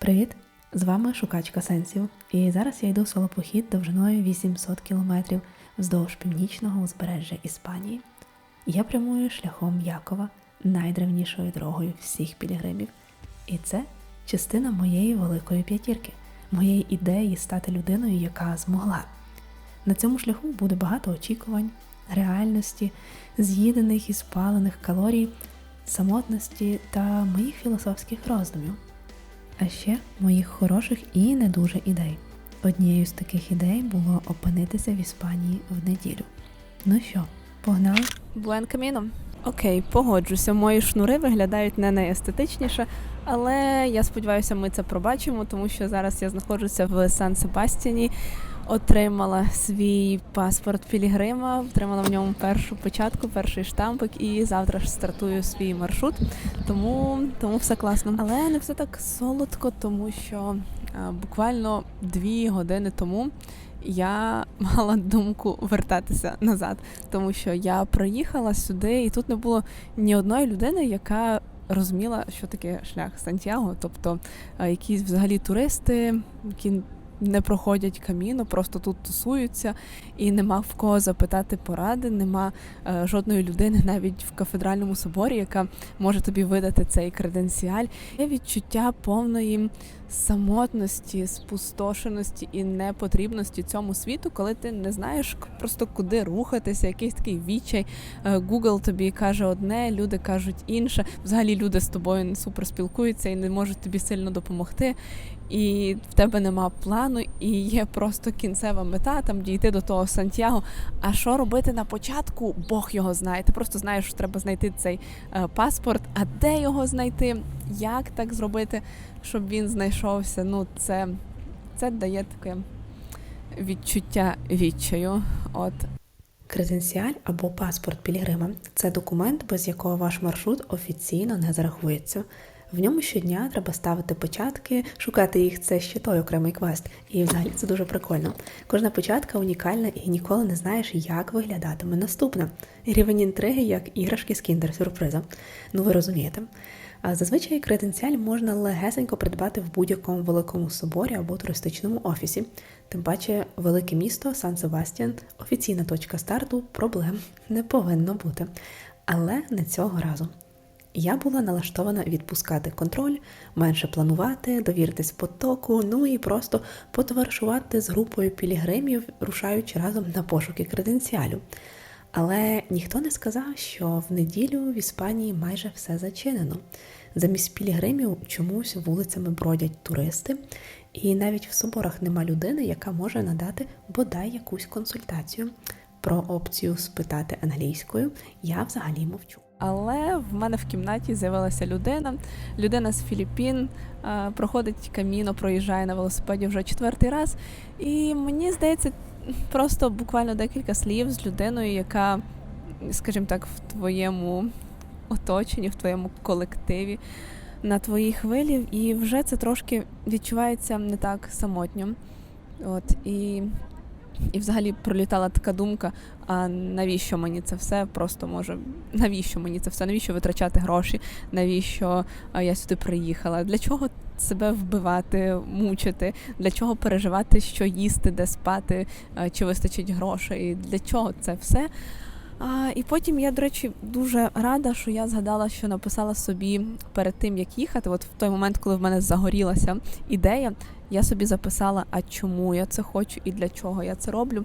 Привіт! З вами Шукачка Сенсів. І зараз я йду в солопохід довжиною 800 кілометрів вздовж північного узбережжя Іспанії. Я прямую шляхом Якова, найдревнішою дорогою всіх пілігримів. І це частина моєї великої п'ятірки, моєї ідеї стати людиною, яка змогла. На цьому шляху буде багато очікувань, реальності, з'їдених і спалених калорій, самотності та моїх філософських роздумів а ще моїх хороших і не дуже ідей. Однією з таких ідей було опинитися в Іспанії в неділю. Ну що, погнали? Буен каміном. Окей, погоджуся. Мої шнури виглядають не найестетичніше, але я сподіваюся, ми це пробачимо, тому що зараз я знаходжуся в Сан Себастьяні. Отримала свій паспорт Пілігрима, отримала в ньому першу початку, перший штампик, і завтра ж стартую свій маршрут. Тому тому все класно. Але не все так солодко, тому що а, буквально дві години тому я мала думку вертатися назад, тому що я приїхала сюди, і тут не було ні одної людини, яка розуміла, що таке шлях Сантьяго, тобто якісь взагалі туристи, які не проходять каміно, просто тут тусуються, і нема в кого запитати поради, нема е, жодної людини навіть в кафедральному соборі, яка може тобі видати цей креденціаль. Є відчуття повної самотності, спустошеності і непотрібності цьому світу, коли ти не знаєш просто куди рухатися, якийсь такий відчай. Е, Google тобі каже одне, люди кажуть інше. Взагалі люди з тобою не супер спілкуються і не можуть тобі сильно допомогти. І в тебе нема плану, і є просто кінцева мета там дійти до того Сантьяго. А що робити на початку? Бог його знає. Ти просто знаєш, що треба знайти цей е, паспорт. А де його знайти? Як так зробити, щоб він знайшовся? Ну, це, це дає таке відчуття відчаю. От Креденціаль або паспорт Пілігрима це документ, без якого ваш маршрут офіційно не зарахується. В ньому щодня треба ставити початки, шукати їх це ще той окремий квест. І взагалі це дуже прикольно. Кожна початка унікальна і ніколи не знаєш, як виглядатиме наступна. Рівень інтриги, як іграшки з кіндер-сюрприза. Ну ви розумієте. А зазвичай креденціаль можна легесенько придбати в будь-якому великому соборі або туристичному офісі. Тим паче, велике місто Сан Себастьян, офіційна точка старту, проблем не повинно бути. Але не цього разу. Я була налаштована відпускати контроль, менше планувати, довіритись потоку, ну і просто потоваришувати з групою пілігримів, рушаючи разом на пошуки креденціалю. Але ніхто не сказав, що в неділю в Іспанії майже все зачинено. Замість пілігримів чомусь вулицями бродять туристи, і навіть в соборах нема людини, яка може надати бодай якусь консультацію. Про опцію спитати англійською я взагалі мовчу. Але в мене в кімнаті з'явилася людина. Людина з Філіппін е, проходить каміно, проїжджає на велосипеді вже четвертий раз. І мені здається, просто буквально декілька слів з людиною, яка, скажімо так, в твоєму оточенні, в твоєму колективі, на твоїй хвилі, і вже це трошки відчувається не так самотньо. От і і взагалі пролітала така думка: а навіщо мені це все? Просто може, навіщо мені це все? Навіщо витрачати гроші? Навіщо я сюди приїхала? Для чого себе вбивати, мучити? Для чого переживати, що їсти, де спати, чи вистачить грошей? Для чого це все? А, І потім я, до речі, дуже рада, що я згадала, що написала собі перед тим, як їхати. От в той момент, коли в мене загорілася ідея, я собі записала, а чому я це хочу і для чого я це роблю.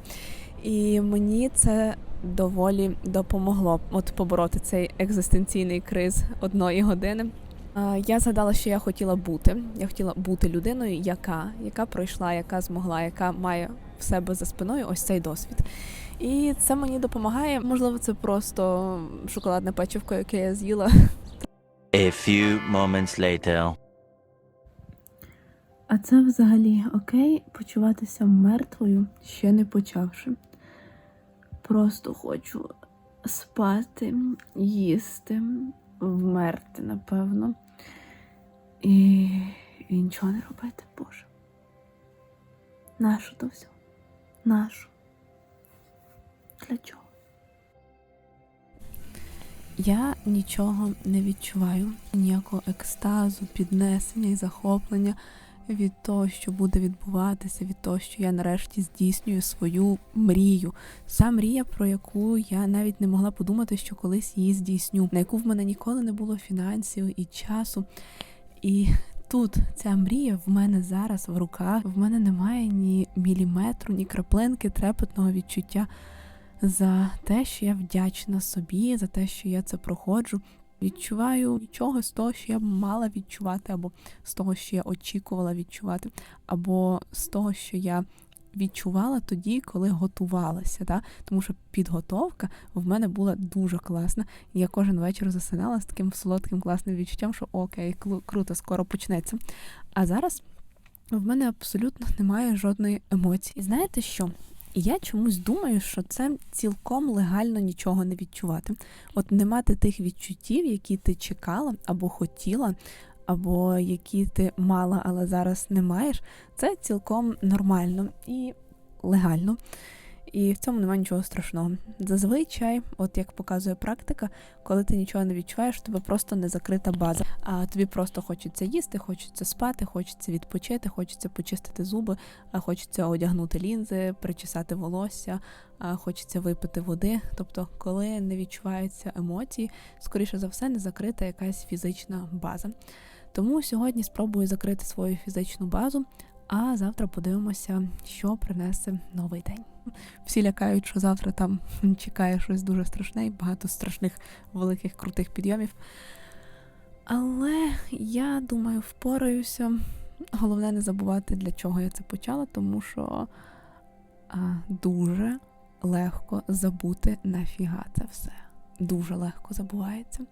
І мені це доволі допомогло от побороти цей екзистенційний криз одної години. Я згадала, що я хотіла бути. Я хотіла бути людиною, яка яка пройшла, яка змогла, яка має в себе за спиною ось цей досвід. І це мені допомагає. Можливо, це просто шоколадне печивко, яке я з'їла. A few moments later. А це взагалі окей почуватися мертвою, ще не почавши. Просто хочу спати, їсти, вмерти, напевно. І, і нічого не робити, Боже. Нащо то все? Нащо? Для чого? Я нічого не відчуваю, ніякого екстазу, піднесення і захоплення від того, що буде відбуватися, від того, що я нарешті здійснюю свою мрію. Ця мрія, про яку я навіть не могла подумати, що колись її здійсню, на яку в мене ніколи не було фінансів і часу. І тут ця мрія в мене зараз в руках. В мене немає ні міліметру, ні краплинки трепетного відчуття за те, що я вдячна собі, за те, що я це проходжу. Відчуваю нічого з того, що я мала відчувати, або з того, що я очікувала відчувати, або з того, що я відчувала тоді, коли готувалася. Да? Тому що підготовка в мене була дуже класна. Я кожен вечір засинала з таким солодким класним відчуттям, що окей, круто, скоро почнеться. А зараз в мене абсолютно немає жодної емоції. І знаєте що? Я чомусь думаю, що це цілком легально нічого не відчувати. От не мати тих відчуттів, які ти чекала або хотіла, або які ти мала, але зараз не маєш, це цілком нормально і легально. І в цьому немає нічого страшного. Зазвичай, от як показує практика, коли ти нічого не відчуваєш, тебе просто не закрита база. А тобі просто хочеться їсти, хочеться спати, хочеться відпочити, хочеться почистити зуби, хочеться одягнути лінзи, причесати волосся, хочеться випити води. Тобто, коли не відчуваються емоції, скоріше за все, не закрита якась фізична база. Тому сьогодні спробую закрити свою фізичну базу, а завтра подивимося, що принесе новий день. Всі лякають, що завтра там чекає щось дуже страшне і багато страшних великих крутих підйомів. Але я думаю, впораюся. Головне не забувати, для чого я це почала, тому що а, дуже легко забути нафіга це все. Дуже легко забувається.